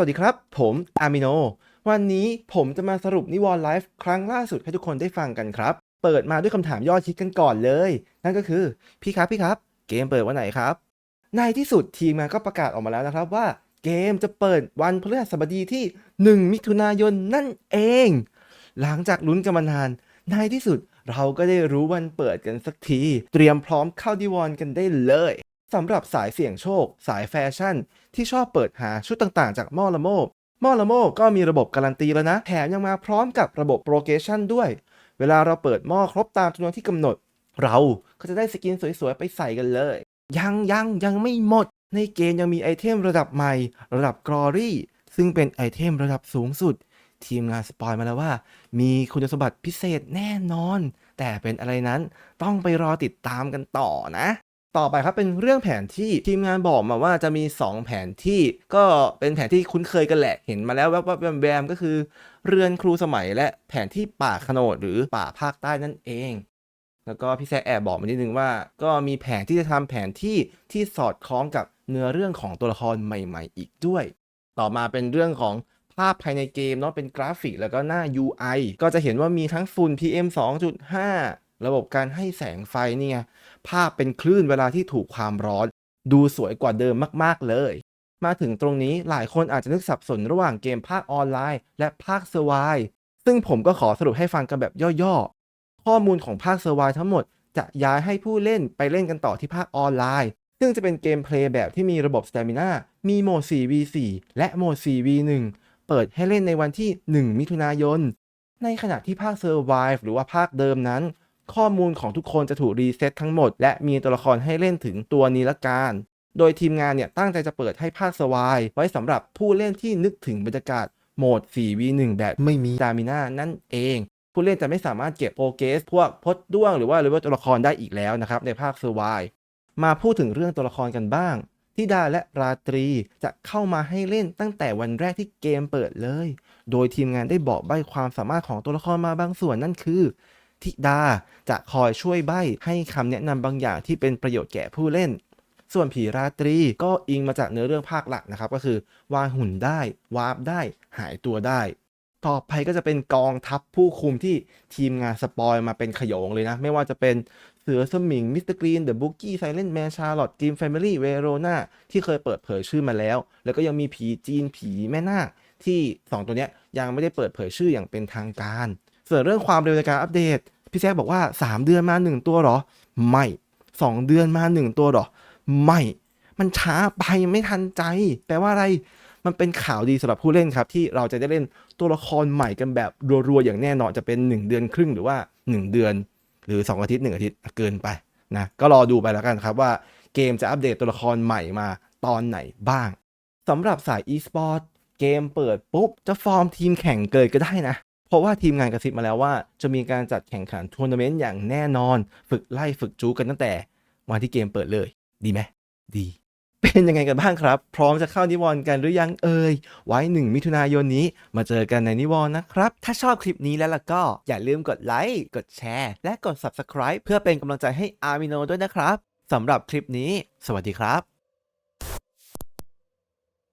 สวัสดีครับ ผมอามิโน วันนี้ผมจะมาสรุปนิวรณ์ไลฟ์ครั้งล่าสุดให้ทุกคนได้ฟังกันครับ เปิดมาด้วยคำถามยอดฮิตกันก่อนเลย นั่นก็คือ พี่ครับพี่ครับ เกมเปิดวันไหนครับ ในที่สุดทีมงานก็ประกาศออกมาแล้วนะครับว่า เกมจะเปิดวันพฤหัสบดีที่ 1 มิถุนายนนั่นเอง หลังจากลุ้นกันมานาน ในที่สุดเราก็ได้รู้วันเปิดกันสักที เตรียมพร้อมเข้าดิวอนกันได้เลย สำหรับสายเสี่ยงโชค สายแฟชั่น ที่ชอบเปิดหาชุดต่างๆ จากมอลโมมอลโมก็มีระบบการันตีแล้วนะ แถมยังมาพร้อมกับระบบโปรเกชันด้วย เวลาเราเปิดหม้อครบตามจำนวนที่กำหนด เราก็จะได้สกินสวยๆ ไปใส่กันเลย ยังยังยังไม่หมด ในเกมยังมีไอเทมระดับใหม่ ระดับกรอรี่ซึ่งเป็นไอเทมระดับสูงสุด ทีมงานสปอยมาแล้วว่า มีคุณสมบัติพิเศษแน่นอน แต่เป็นอะไรนั้นต้องไปรอติดตามกันต่อนะ ต่อไปครับเป็นเรื่องแผนที่ทีมงานบอกมาว่าจะมี 2 แผนที่ ก็เป็นแผนที่คุ้นเคยกันแหละเห็นมาแล้วแวบๆแวมๆก็คือ เรือนครูสมัยและแผนที่ป่าขโนดหรือป่าภาคใต้นั่นเอง แล้วก็พี่แซแอบบอกมานิดนึงว่า ก็มีแผนที่จะทำแผนที่ที่สอดคล้องกับเนื้อเรื่องของตัวละครใหม่ ๆ อีกด้วย ต่อมาเป็นเรื่องของภาพภายในเกมเนาะเป็นกราฟิกแล้วก็หน้า UI ก็จะเห็นว่ามีทั้งฝุ่น PM 2.5 ระบบการให้แสงไฟเนี่ไงภาพเป็นคลื่นเวลาที่ถูกความร้อน ดูสวยกว่าเดิมมากๆเลย มาถึงตรงนี้หลายคนอาจจะนึกสับสนระหว่างเกมภาคออนไลน์ และภาคเซอร์ไวซึ่งผมก็ขอสรุปให้ฟังกันแบบย่อๆ ข้อมูลของภาคเซอร์ไวทั้งหมดจะย้ายให้ผู้เล่นไปเล่นกันต่อที่ภาคออนไลน์ ซึ่งจะเป็นเกมเพลย์แบบที่มีระบบสเตมินามีโหมด 4v4 และโหมด 4v1 เปิดให้เล่นในวันที่ 1 มิถุนายน ในขณะที่ภาค Survive หรือว่าภาคเดิมนั้น ข้อมูลของทุกคนจะถูกรีเซ็ตทั้งหมด และมีตัวละครให้เล่นถึงตัวนี้ละกันโดยทีมงานเนี่ยตั้งใจจะเปิดให้ภาค Survive ไว้สำหรับผู้เล่นที่นึกถึงบรรยากาศโหมด 4v1 แบบไม่มีสตามิน่านั่นเอง ผู้เล่นจะไม่สามารถเก็บโปรเกส พวกพดด้วงหรือว่าเลเวลตัวละครได้อีกแล้วนะครับ ในภาค Survive มาพูดถึงเรื่องตัวละครกันบ้างทิดาและราตรีจะเข้ามาให้เล่นตั้งแต่วันแรกที่เกมเปิดเลย โดยทีมงานได้บอกใบ้ความสามารถของตัวละครมาบางส่วนนั่นคือ ทิดา จะคอยช่วยใบ้ให้คำแนะนำบางอย่างที่เป็นประโยชน์แก่ผู้เล่น ส่วนผีราตรีก็อิงมาจากเนื้อเรื่องภาคหลักนะครับ ก็คือวางหุ่นได้วาร์ปได้ หายตัวได้ ต่อไปก็จะเป็นกองทัพผู้คุมที่ทีมงานสปอยมาเป็นขยงเลยนะ ไม่ว่าจะเป็นเสือสมิงมิสเตอร์กรีนเดอะบุ๊กี้ไซเลนแมนชาร์ลอตทีมแฟมิลี่เวโรนาที่เคยเปิดเผยชื่อมาแล้ว แล้วก็ยังมีผีจีนผีแม่นาคที่ 2 ตัวนี้ยังไม่ได้เปิดเผยชื่ออย่างเป็นทางการ ส่วนเรื่องความเร็วในการอัปเดต พี่แจ๊คบอกว่า 3 เดือนมา 1 ตัวหรอ ไม่ 2 เดือนมา 1 ตัวหรอ ไม่ มันช้าไปไม่ทันใจ แปลว่าอะไร มันเป็นข่าวดีสำหรับผู้เล่นครับ ที่เราจะได้เล่นตัวละครใหม่กันแบบรัวๆอย่างแน่นอนจะเป็น 1 เดือนครึ่งหรือว่า 1 เดือน หรือ 2 อาทิตย์ 1 อาทิตย์เกินไปนะก็รอดูไปแล้วกันครับว่าเกมจะอัปเดตตัวละครใหม่มาตอนไหนบ้างสำหรับสาย e-sport เกมเปิดปุ๊บ จะฟอร์มทีมแข่งเกิดก็ได้นะ เพราะว่าทีมงานกระซิบมาแล้วว่า จะมีการจัดแข่งขันทัวร์นาเมนต์อย่างแน่นอน ฝึกไล่ฝึกจูกันตั้งแต่วันที่เกมเปิดเลย ดีไหมดี เป็นยังไงกันบ้างครับ พร้อมจะเข้านิวรณ์กันหรือยังเอ่ยไว้1มิถุนายนนี้มาเจอกันในนิวรณ์นะครับ ถ้าชอบคลิปนี้แล้วล่ะก็อย่าลืมกดไลค์กดแชร์ และกด Subscribe เพื่อเป็นกำลังใจให้อาร์มิโนด้วยนะครับสำหรับคลิปนี้ สวัสดีครับ